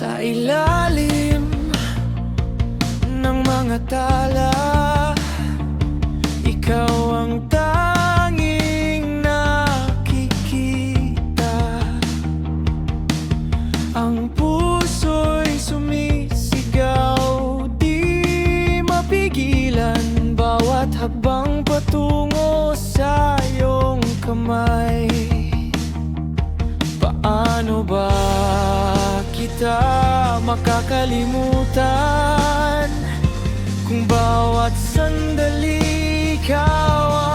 sa ilalim. makalimutan Kung bawat sandali ikaw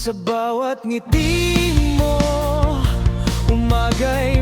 Sa bawat ngiti mo. Umagay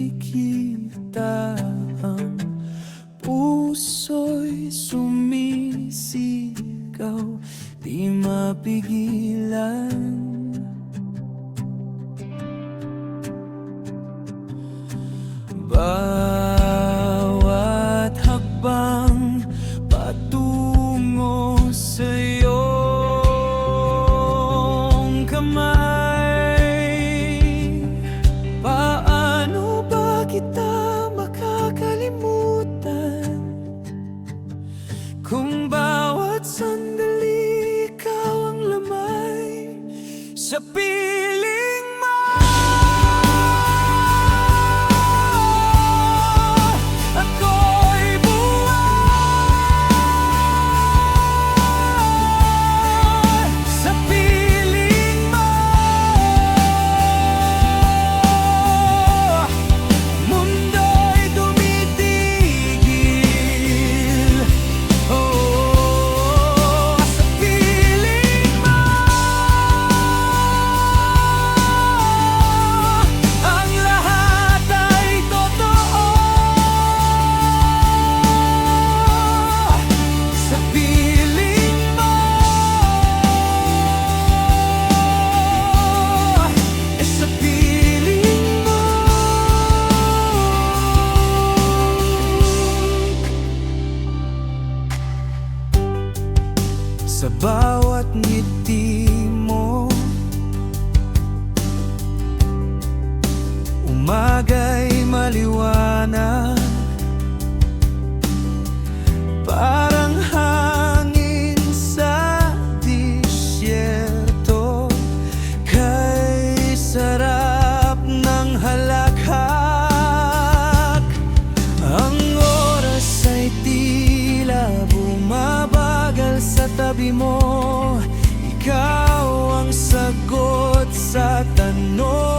nakikita ang puso'y sumisigaw Di mapigilan Bye. Sa